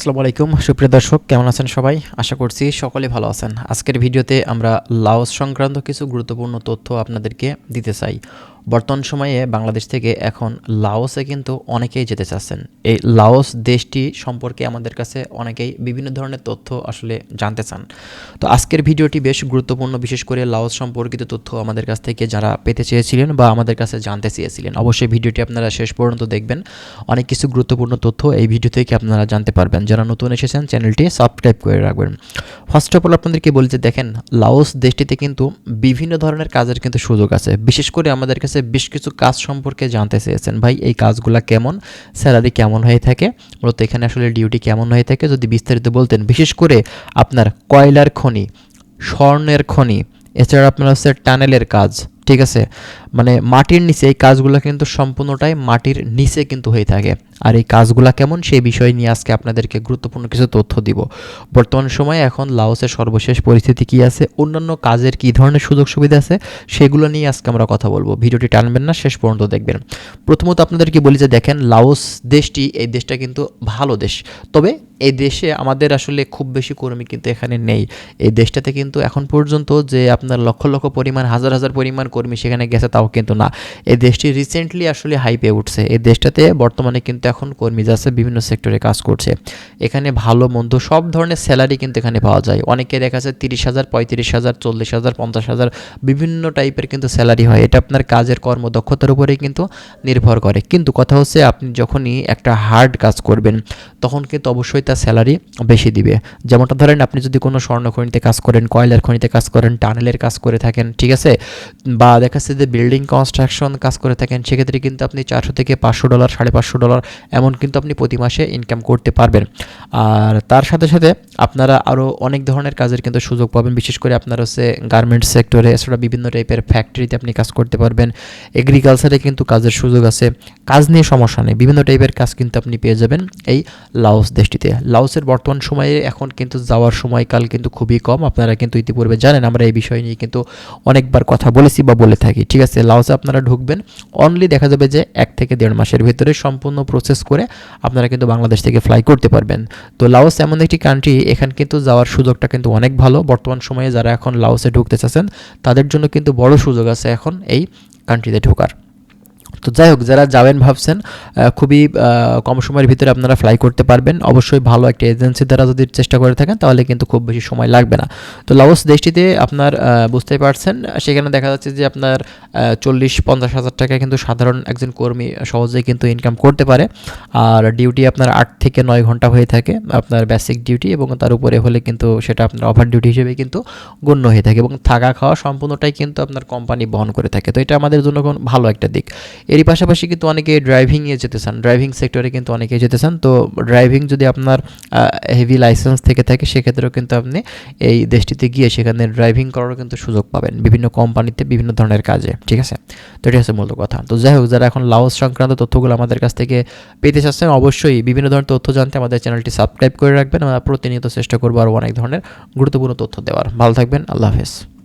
আসসালামু আলাইকুম, সুপ্রিয় দর্শক, কেমন আছেন সবাই? আশা করছি সকলে ভালো আছেন। আজকের ভিডিওতে আমরা লাওস সংক্রান্ত কিছু গুরুত্বপূর্ণ তথ্য আপনাদেরকে দিতে চাই। বর্তমান সময়ে বাংলাদেশ থেকে এখন লাওসে কিন্তু অনেকেই যেতে চাচ্ছেন। এই লাওস দেশটি সম্পর্কে আমাদের কাছে অনেকেই বিভিন্ন ধরনের তথ্য আসলে জানতে চান। তো আজকের ভিডিওটি বেশ গুরুত্বপূর্ণ, বিশেষ করে লাওস সম্পর্কিত তথ্য আমাদের কাছ থেকে যারা পেতে চেয়েছিলেন বা আমাদের কাছে জানতে চেয়েছিলেন, অবশ্যই ভিডিওটি আপনারা শেষ পর্যন্ত দেখবেন। অনেক কিছু গুরুত্বপূর্ণ তথ্য এই ভিডিও থেকে আপনারা জানতে পারবেন। যারা নতুন এসেছেন, চ্যানেলটি সাবস্ক্রাইব করে রাখবেন। ফার্স্ট অফ অল আপনাদেরকে যে দেখেন, লাওস দেশটিতে কিন্তু বিভিন্ন ধরনের কাজের কিন্তু সুযোগ আছে। বিশেষ করে আমাদের কাছে বেশ কিছু কাজ সম্পর্কে জানতে চেয়েছেন। ভাই, এই কাজগুলা কেমন? স্যালারি কেমন হয়ে থাকে? মূলত এখানে আসলে ডিউটি কেমন হয়ে থাকে? যদি বিস্তারিত বলতেন, বিশেষ করে আপনার কয়লার খনি, স্বর্ণের খনি, এছাড়া আপনার হচ্ছে টানেলের কাজ, ঠিক আছে? মানে মাটির নিচে এই কাজগুলো কিন্তু সম্পূর্ণটাই মাটির নিচে কিন্তু হয়ে থাকে। আর এই কাজগুলা কেমন সেই বিষয় নিয়ে আজকে আপনাদেরকে গুরুত্বপূর্ণ কিছু তথ্য দিব। বর্তমান সময়ে এখন লাওসের সর্বশেষ পরিস্থিতি কি আছে, অন্যান্য কাজের কি ধরনের সুযোগ সুবিধা আছে, সেগুলো নিয়ে আজকে আমরা কথা বলব। ভিডিওটি টানবেন না, শেষ পর্যন্ত দেখবেন। প্রথমত আপনাদেরকে বলি যে দেখেন, লাওস দেশটি, এই দেশটা কিন্তু ভালো দেশ। তবে এই দেশে আমাদের আসলে খুব বেশি কর্মী কিন্তু এখানে নেই। এই দেশটাতে কিন্তু এখন পর্যন্ত যে আপনার লক্ষ লক্ষ পরিমাণ, হাজার হাজার পরিমাণ কর্মী সেখানে গেছে তাও কিন্তু না। এই দেশটি রিসেন্টলি আসলে হাইপে উঠছে। এই দেশটাতে বর্তমানে কিন্তু এখন কর্মী যাচ্ছে, বিভিন্ন সেক্টরে কাজ করছে। এখানে ভালো, মন্দ সব ধরনের স্যালারি কিন্তু এখানে পাওয়া যায়। অনেকে দেখা যাচ্ছে তিরিশ হাজার, পঁয়ত্রিশ হাজার, চল্লিশ হাজার, পঞ্চাশ হাজার বিভিন্ন টাইপের কিন্তু স্যালারি হয়। এটা আপনার কাজের কর্মদক্ষতার উপরেই কিন্তু নির্ভর করে। কিন্তু কথা হচ্ছে, আপনি যখনই একটা হার্ড কাজ করবেন, তখন কিন্তু অবশ্যই তার স্যালারি বেশি দিবে। যেমনটা ধরেন, আপনি যদি কোনো স্বর্ণ খনিতে কাজ করেন, কয়লার খনিতে কাজ করেন, টানেলের কাজ করে থাকেন, ঠিক আছে? বা দেখা যাচ্ছে যে বিল্ডিং কনস্ট্রাকশন কাজ করে থাকেন, সেক্ষেত্রে কিন্তু আপনি চারশো থেকে পাঁচশো ডলার সাড়ে পাঁচশো ডলার এমন কিন্তু আপনি প্রতি মাসে ইনকাম করতে পারবেন। আর তার সাথে সাথে আপনারা আরও অনেক ধরনের কাজের কিন্তু সুযোগ পাবেন। বিশেষ করে আপনার হচ্ছে গার্মেন্টস সেক্টরে এছাড়া বিভিন্ন টাইপের ফ্যাক্টরিতে আপনি কাজ করতে পারবেন। এগ্রিকালচারে কিন্তু কাজের সুযোগ আছে। কাজ নিয়ে সমস্যা নেই। বিভিন্ন টাইপের কাজ কিন্তু আপনি পেয়ে যাবেন এই লাওস দেশটিতে। লাওসের বর্তমান সময়ে এখন কিন্তু যাওয়ার সময়কাল কিন্তু খুবই কম। আপনারা কিন্তু ইতিপূর্বে জানেন, আমরা এই বিষয় নিয়ে কিন্তু অনেকবার কথা বলেছি বা বলে থাকি। ঠিক আছে লাওসে আপনারা ঢুকবেন। অনলি দেখা যাবে যে এক থেকে দেড় মাসের ভিতরে সম্পূর্ণ প্রসেস করে আপনারা কিন্তু বাংলাদেশ থেকে ফ্লাই করতে পারবেন। তো লাওস এমন একটি কান্ট্রি এখানে কিন্তু যাওয়ার সুযোগটা কিন্তু অনেক ভালো। বর্তমান সময়ে যারা এখন লাওসে ঢুকতে চাচ্ছেন, তাদের জন্য কিন্তু বড় সুযোগ আছে এখন এই কান্ট্রিতে ঢোকার। তো যাই হোক যারা যাবেন ভাবছেন খুবই কম সময়ের ভিতরে আপনারা ফ্লাই করতে পারবেন। অবশ্যই ভালো একটা এজেন্সি দ্বারা যদি চেষ্টা করে থাকেন তাহলে কিন্তু খুব বেশি সময় লাগবে না। তো লাওস দেশটিতে আপনার আহ, বুঝতেই পারছেন সেখানে দেখা যাচ্ছে যে আপনার চল্লিশ পঞ্চাশ হাজার টাকা কিন্তু সাধারণ একজন কর্মী সহজেই কিন্তু ইনকাম করতে পারে। আর ডিউটি আপনার আট থেকে নয় ঘণ্টা হয়ে থাকে আপনার বেসিক ডিউটি এবং তার উপরে হলে কিন্তু সেটা আপনার ওভার ডিউটি হিসেবে কিন্তু গণ্য হয়ে থাকে এবং থাকা খাওয়া সম্পূর্ণটাই কিন্তু আপনার কোম্পানি বহন করে থাকে। তো এটা আমাদের জন্য ভালো একটা দিক। এরই পাশাপাশি কিন্তু অনেকে ড্রাইভিংয়ে যেতে চান। ড্রাইভিং সেক্টরে কিন্তু অনেকে যেতে চান। তো ড্রাইভিং যদি আপনার হেভি লাইসেন্স থেকে থাকে, সেক্ষেত্রেও কিন্তু আপনি এই দেশটিতে গিয়ে সেখানে ড্রাইভিং করারও কিন্তু সুযোগ পাবেন বিভিন্ন কোম্পানিতে বিভিন্ন ধরনের কাজে। ঠিক আছে? তো এটি হচ্ছে মূল কথা। তো যাই হোক, যারা এখন লাওস সংক্রান্ত তথ্যগুলো আমাদের কাছ থেকে পেতে চাচ্ছেন, অবশ্যই বিভিন্ন ধরনের তথ্য জানতে আমাদের চ্যানেলটি সাবস্ক্রাইব করে রাখবেন। আমরা প্রতিনিয়ত চেষ্টা করব আরও অনেক ধরনের গুরুত্বপূর্ণ তথ্য দেওয়ার। ভালো থাকবেন। আল্লাহ হাফেজ।